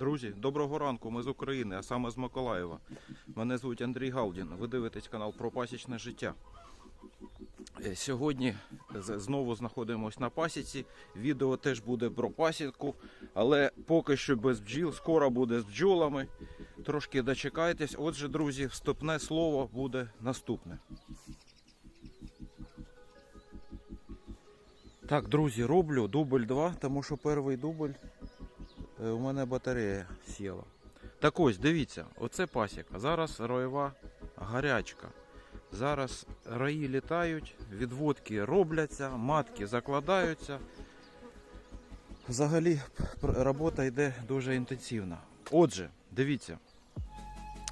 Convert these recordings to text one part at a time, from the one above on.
Друзі, доброго ранку. Ми з України, а саме з Миколаєва. Мене звуть Андрій Галдін. Ви дивитесь канал про пасічне життя. Е, Сьогодні знову знаходимося на пасіці. Відео теж буде про пасіку, але поки що без бджіл. Скоро буде з бджолами. Трошки дочекайтесь. Отже, друзі, вступне слово буде наступне. Так, друзі, роблю дубль 2, тому що перший дубль У мене батарея сіла. Так ось, дивіться, оце пасіка. Зараз роєва гарячка. Зараз раї літають, відводки робляться, матки закладаються. Взагалі робота йде дуже інтенсивна. Отже, дивіться,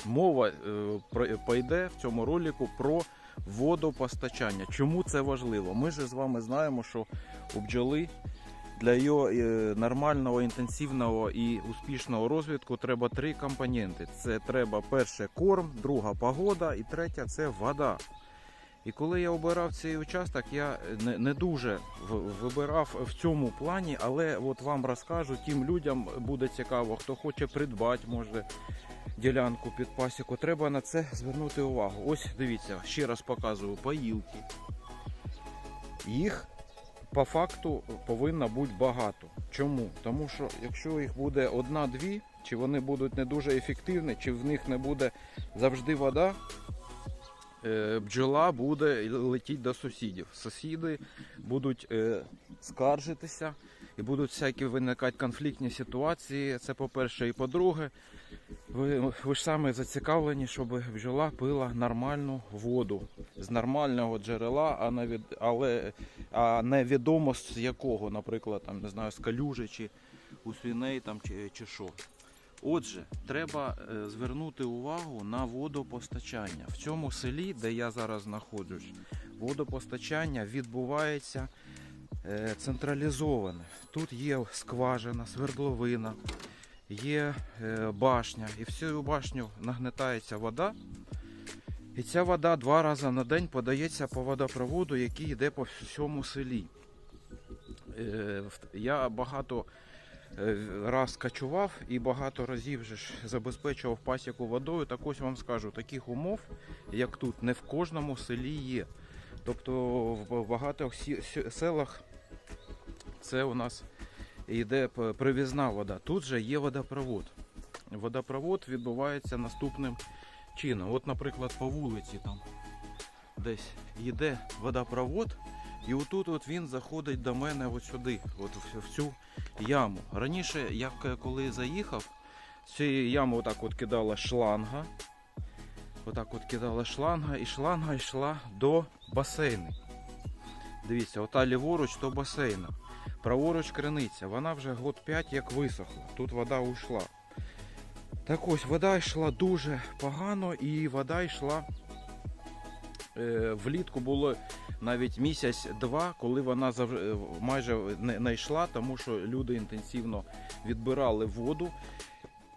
мова е, пойде в цьому ролику про водопостачання. Чому це важливо? Ми ж з вами знаємо, що у бджоли для його е, нормального, інтенсивного і успішного розвитку треба три компоненти. Це треба перше корм, друга погода і третя це вода. І коли я обирав цей участок, я не, не дуже вибирав в цьому плані, але от вам розкажу, тим людям буде цікаво, хто хоче придбати, може ділянку під пасіку. Треба на це звернути увагу. Ось дивіться, ще раз показую поїлки. Їх по факту повинно бути багато. Чому? Тому що якщо їх буде одна-дві, чи вони будуть не дуже ефективні, чи в них не буде завжди вода, е, бджола буде летіти до сусідів. Сусіди будуть е, скаржитися і будуть всякі виникати конфліктні ситуації. Це по-перше, і по-друге, ви, ви ж саме зацікавлені, щоб бджола пила нормальну воду з нормального джерела, а не від, але а не відомо з якого, наприклад, там не знаю, з калюжі чи у свиней там чи, чи що. Отже, треба е, звернути увагу на водопостачання. В цьому селі, де я зараз знаходжусь, водопостачання відбувається е, централізоване. Тут є скважина, свердловина, є е, башня, і в цю башню нагнетається вода. І ця вода два рази на день подається по водопроводу, який йде по всьому селі. Е, Я багато е, раз качував і багато разів же ж забезпечував пасіку водою. Так ось вам скажу, таких умов, як тут, не в кожному селі є. Тобто в сі- селах це у нас йде привізна вода. Тут же є водопровод. Водопровод відбувається наступним чином. От, наприклад, по вулиці там десь йде водопровод, і отут от він заходить до мене от сюди, от в- цю яму. Раніше, е, коли заїхав, цієї ями отак от кидала шланга. Отак от кидала шланга, і шланга йшла до басейну. Дивіться, ота ліворуч то басейна. Праворуч криниця. Вона вже год 5 як висохла. Тут вода уйшла. Так ось, вода йшла дуже погано, і вода йшла е, влітку було навіть місяць-два, коли вона зав... е, майже не, йшла, тому що люди інтенсивно відбирали воду.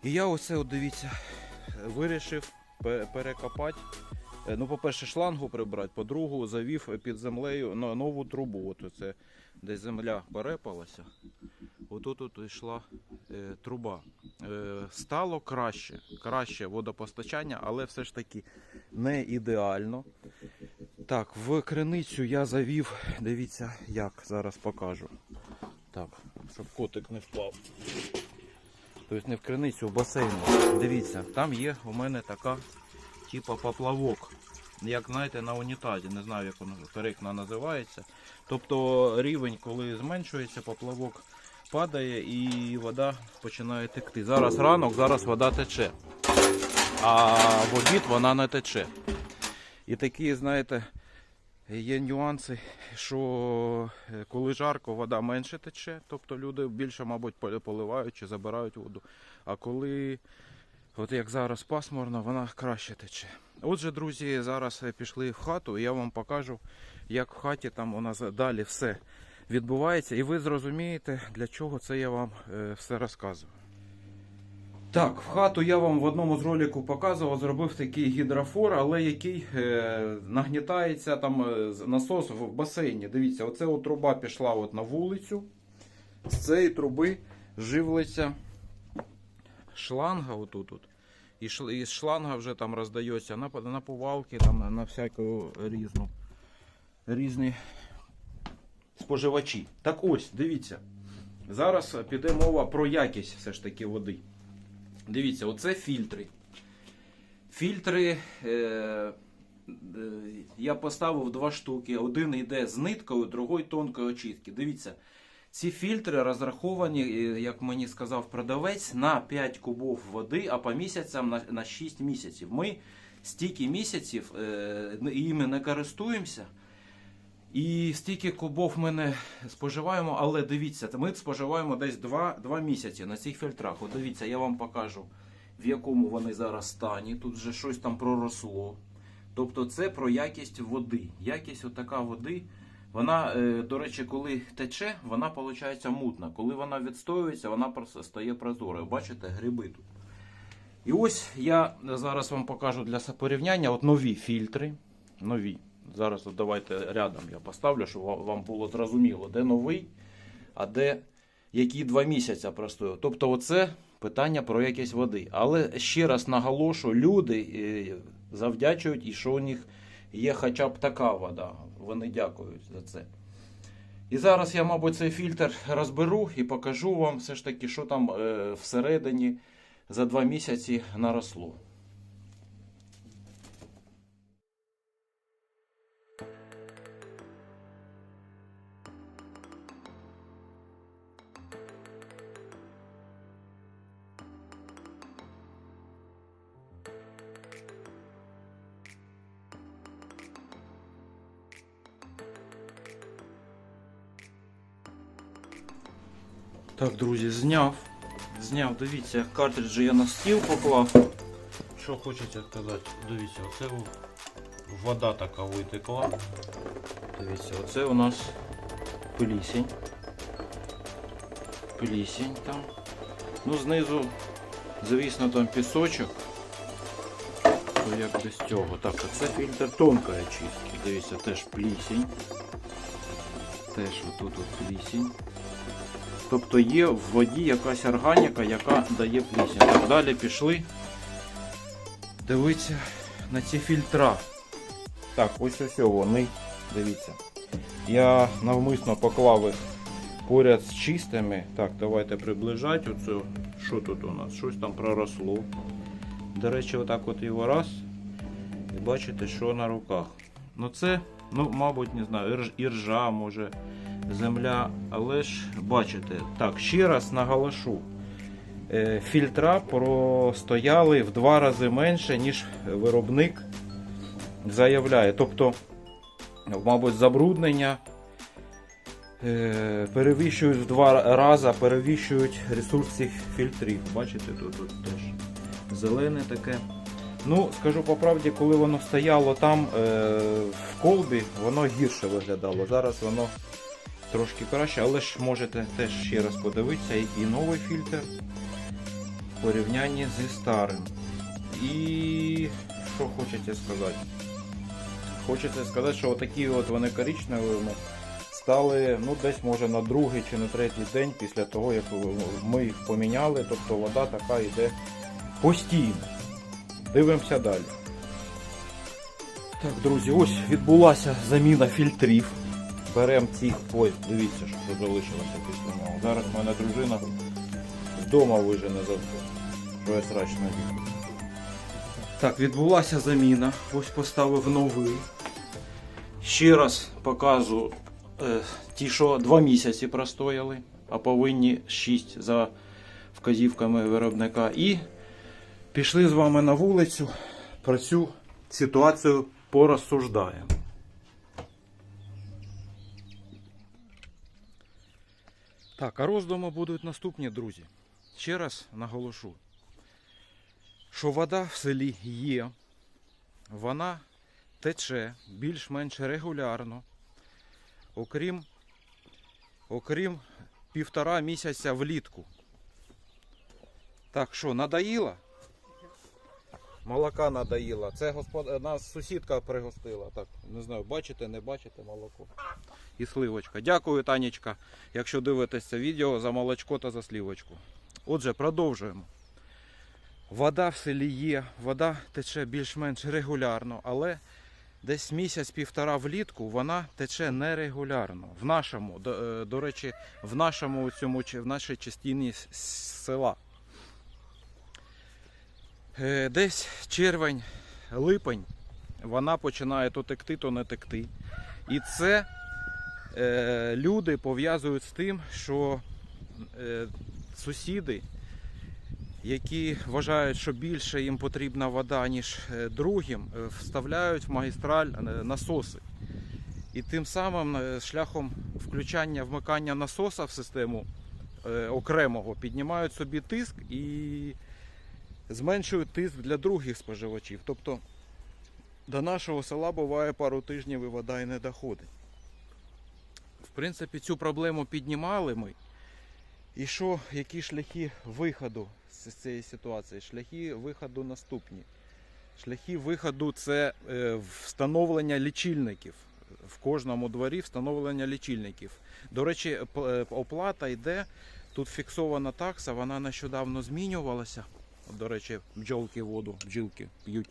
І я оце, от дивіться, вирішив перекопати. Е, Ну, по-перше, шлангу прибрати, по-друге, завів під землею на нову трубу. От це десь земля перепалася. Отут от йшла е, труба. Е, стало краще, краще водопостачання, але все ж таки не ідеально. Так, в криницю я завів, дивіться, як зараз покажу. Так, щоб котик не впав. Тобто не в криницю, в басейн. Дивіться, там є у мене така, типа поплавок. Як знаєте, на унітазі, не знаю, як воно коректно називається. Тобто рівень, коли зменшується, поплавок падає і вода починає текти. Зараз ранок, зараз вода тече. А в обід вона не тече. І такі, знаєте, є нюанси, що е, коли жарко, вода менше тече, тобто люди більше, мабуть, поливають чи забирають воду. А коли, от як зараз пасмурно, вона краще тече. Отже, друзі, зараз пішли в хату, і я вам покажу, як в хаті там у нас далі все відбувається, і ви зрозумієте, для чого це я вам е, все розказую. Так, в хату я вам в одному з роликів показував, зробив такий гідрофор, але який е, нагнітається там е, насос в басейні. Дивіться, оце труба пішла от на вулицю. З цієї труби живиться шланга отут. от. І із шланга вже там роздається на, на повалки, там, на, на всяку різну. Різні споживачі. Так ось, дивіться. Зараз піде мова про якість все ж таки води. Дивіться, оце фільтри. Фільтри е, е, я поставив два штуки. Один йде з ниткою, другий тонкої очистки. Дивіться, ці фільтри розраховані, е, як мені сказав продавець, на 5 кубов води, а по місяцям на, на 6 місяців. Ми стільки місяців е, іми не користуємося. І стільки кубов ми не споживаємо, але дивіться, ми споживаємо десь 2, 2 місяці на цих фільтрах. От дивіться, я вам покажу, в якому вони зараз стані. Тут вже щось там проросло. Тобто це про якість води. Якість отака води. Вона, е, до речі, коли тече, вона виходить мутна. Коли вона відстоюється, вона стає прозорою. Бачите, гриби тут. І ось я зараз вам покажу для порівняння от нові фільтри. Нові. Зараз от давайте рядом я поставлю, щоб вам було зрозуміло, де новий, а де які два місяці простояв. Тобто, оце питання про якість води. Але ще раз наголошую, люди е, завдячують і що у них є хоча б така вода. Вони дякують за це. І зараз я, мабуть, цей фільтр розберу і покажу вам все ж таки, що там е, всередині за два місяці наросло. Так, друзі, зняв. Зняв, дивіться, картриджі я на стіл поклав. Що хочеться сказати? Дивіться, оце вода така витекла. Дивіться, оце у нас плісень. Плісень там. Ну, знизу, звісно, там пісочок. То як без цього. Так, оце фільтр тонкої очистки. Дивіться, теж плісень. Теж отут от плісень. Тобто є в воді якась органіка, яка дає плісень. Так, далі пішли. Дивіться на ці фільтра. Так, ось ось вони. Дивіться. Я навмисно поклав їх поряд з чистими. Так, давайте приближати. Оце, що тут у нас? Щось там проросло. До речі, отак от його раз. І бачите, що на руках. Ну це, ну, мабуть, не знаю, ірж- іржа може земля, але ж бачите, так, ще раз наголошу. Е, Фільтра простояли в два рази менше, ніж виробник заявляє. Тобто, мабуть, забруднення е, перевищують в два рази, перевищують ресурс цих фільтрів. Бачите, тут, тут теж зелене таке. Ну, скажу по правді, коли воно стояло там е, в колбі, воно гірше виглядало. Зараз воно трошки краще, але ж можете теж ще раз подивитися, який новий фільтр в порівнянні зі старим. І що хочете сказати? Хочеться сказати, що отакі от вони коричневими стали ну, десь може на другий чи на третій день після того, як ми їх поміняли. Тобто вода така йде постійно. Дивимося далі. Так, друзі, ось відбулася заміна фільтрів. Беремо ці. Ой, дивіться, що залишилося після нього. Зараз в мене дружина вдома вижене за це. Що я срач набіг. Так, відбулася заміна. Ось поставив новий. Ще раз показую е, ті, що два місяці простояли, а повинні 6 за вказівками виробника. І пішли з вами на вулицю. Про цю ситуацію порозсуждаємо. Так, а роздуми будуть наступні, друзі. Ще раз наголошу, що вода в селі є, вона тече більш-менш регулярно, окрім, окрім півтора місяця влітку. Так що, надоїла? Молока надоїла. Це господ... нас сусідка пригостила. Так, не знаю, бачите, не бачите молоко. І сливочка. Дякую, Танечка, якщо дивитесь це відео за молочко та за слівочку. Отже, продовжуємо. Вода в селі є, вода тече більш-менш регулярно, але десь місяць-півтора влітку вона тече нерегулярно. В нашому, до, е, до речі, в нашому цьому в нашій частині села. Е, Десь червень, липень вона починає то текти, то не текти. І це е, люди пов'язують з тим, що е, сусіди, які вважають, що більше їм потрібна вода, ніж е, другим, вставляють в магістраль насоси. І тим самим шляхом включання вмикання насоса в систему окремого піднімають собі тиск і зменшують тиск для других споживачів. Тобто до нашого села буває пару тижнів і вода і не доходить. В принципі, цю проблему піднімали ми. І що, які шляхи виходу з цієї ситуації? Шляхи виходу наступні. Шляхи виходу це е, встановлення лічильників. В кожному дворі встановлення лічильників. До речі, е, оплата йде. Тут фіксована такса, вона нещодавно змінювалася. До речі, бджолки воду, бджілки п'ють.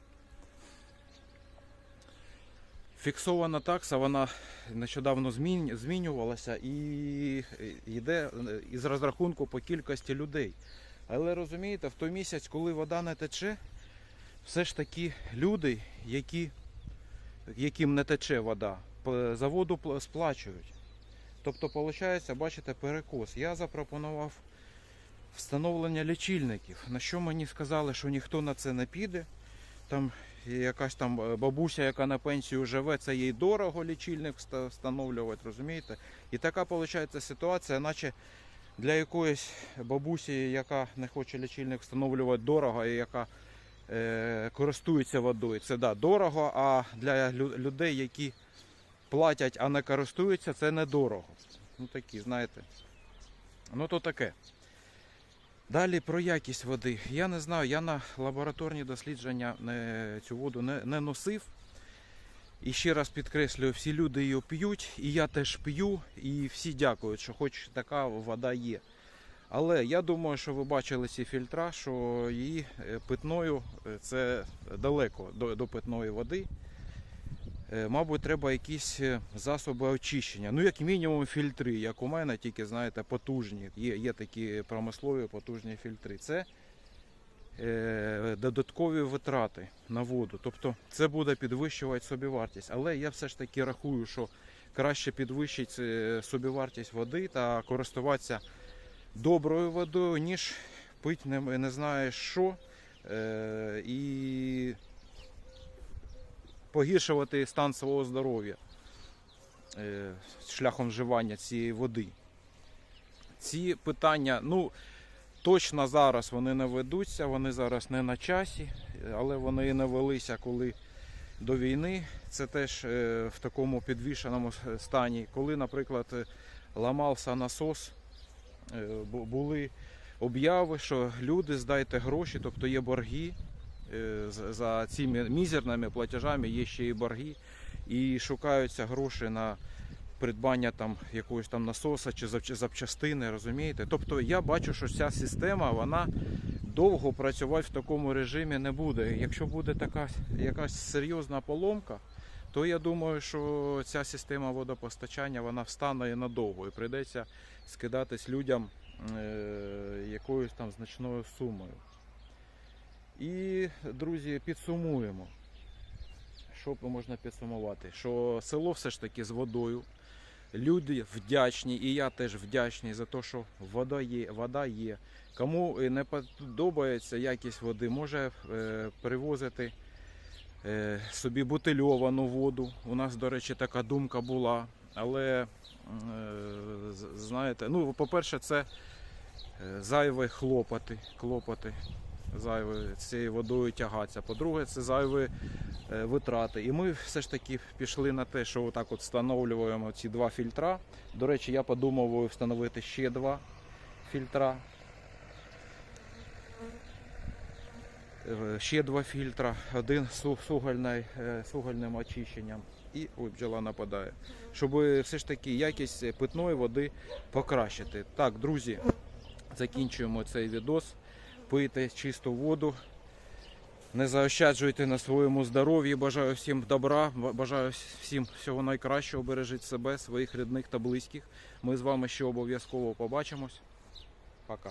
Фіксована такса, вона нещодавно змінювалася і йде е, із розрахунку по кількості людей. Але розумієте, в той місяць, коли вода не тече, все ж таки люди, які, яким не тече вода, за воду сплачують. Тобто, виходить, бачите, перекос. Я запропонував встановлення лічильників. На що мені сказали, що ніхто на це не піде. Там якась там е, бабуся, яка на пенсію живе, це їй дорого лічильник встановлювати, розумієте? І така виходить ситуація, наче для якоїсь бабусі, яка не хоче лічильник встановлювати дорого і яка е, користується водою, це да, дорого, а для людей, які платять, а не користуються, це недорого. Ну такі, знаєте. Ну то таке. Далі про якість води. Я не знаю, я на лабораторні дослідження не, цю воду не, не носив. І ще раз підкреслюю, всі люди її п'ють, і я теж п'ю, і всі дякують, що хоч така вода є. Але я думаю, що ви бачили ці фільтра, що її е, питною е, це далеко до, до питної води. Е, Мабуть, треба якісь е, засоби очищення. Ну, як мінімум, фільтри, як у мене, тільки знаєте, потужні. Є, є такі промислові потужні фільтри. Це е, додаткові витрати на воду. Тобто це буде підвищувати собівартість. Але я все ж таки рахую, що краще підвищити собівартість води та користуватися доброю водою, ніж пити не, не знаєш що. І погіршувати стан свого здоров'я е, шляхом вживання цієї води. Ці питання, ну, точно зараз вони не ведуться, вони зараз не на часі, але вони і не велися коли до війни. Це теж е, в такому підвішеному стані. Коли, наприклад, е, ламався насос, були обяви, що люди здайте гроші, тобто є борги. Е, За цими мізерними платежами є ще і борги, і шукаються гроші на придбання там якогось там насоса чи запчастини, розумієте? Тобто я бачу, що ця система вона довго працювати в такому режимі не буде. Якщо буде така якась серйозна поломка, то я думаю, що ця система водопостачання вона встане надовго і прийдеться скидатись людям е, якоюсь там значною сумою. І, друзі, підсумуємо. Що можна підсумувати? Що село все ж таки з водою. Люди вдячні, і я теж вдячний за те, що вода є. Вода є. Кому е, не подобається якість води, може е, привозити е, собі бутильовану воду. У нас, до речі, така думка була. Але, е, знаєте, ну, по-перше, це е, зайві хлопоти, клопоти зайве цією водою тягатися. По-друге, це зайві е, витрати. І ми все ж таки пішли на те, що отак от встановлюємо ці два фільтра. До речі, я подумав встановити ще два фільтра. Е, Ще два фільтра, один з су- сугольний, е, сугольним очищенням. І ой, бджола нападає. Щоб все ж таки якість питної води покращити. Так, друзі, закінчуємо цей відос. Пийте чисту воду. Не заощаджуйте на своєму здоров'ї. Бажаю всім добра, бажаю всім всього найкращого. Бережіть себе, своїх рідних та близьких. Ми з вами ще обов'язково побачимось. Пока.